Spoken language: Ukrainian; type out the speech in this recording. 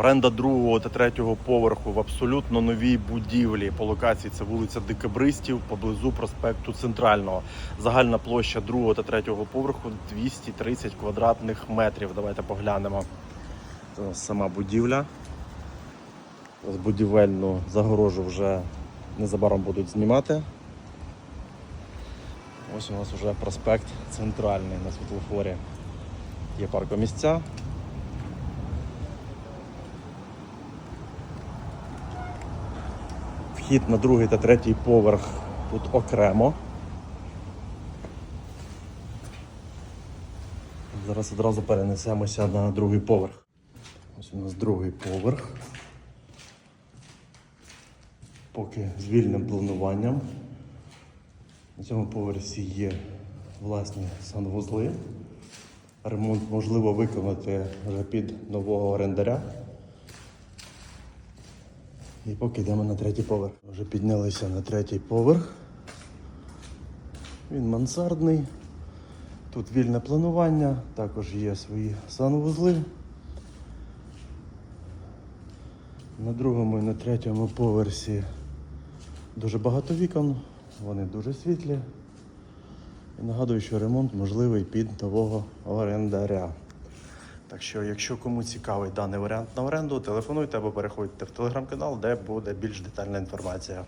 Оренда другого та третього поверху в абсолютно новій будівлі. По локації це вулиця Декабристів поблизу проспекту Центрального. Загальна площа другого та третього поверху 230 квадратних метрів. Давайте поглянемо. Це сама будівля. Ось будівельну загорожу вже незабаром будуть знімати. Ось у нас вже проспект Центральний на світлофорі. Є паркомісця. Вхід на другий та третій поверх тут окремо. Зараз одразу перенесемося на другий поверх. Ось у нас другий поверх. Поки з вільним плануванням. На цьому поверсі є власні санвузли. Ремонт можливо виконати вже під нового орендаря. І поки йдемо на третій поверх. Вже піднялися на третій поверх. Він мансардний. Тут вільне планування, також є свої санвузли. На другому і на третьому поверсі дуже багато вікон, вони дуже світлі. І нагадую, що ремонт можливий під нового орендаря. Так що, якщо кому цікавий даний варіант на оренду, телефонуйте або переходьте в телеграм-канал, де буде більш детальна інформація.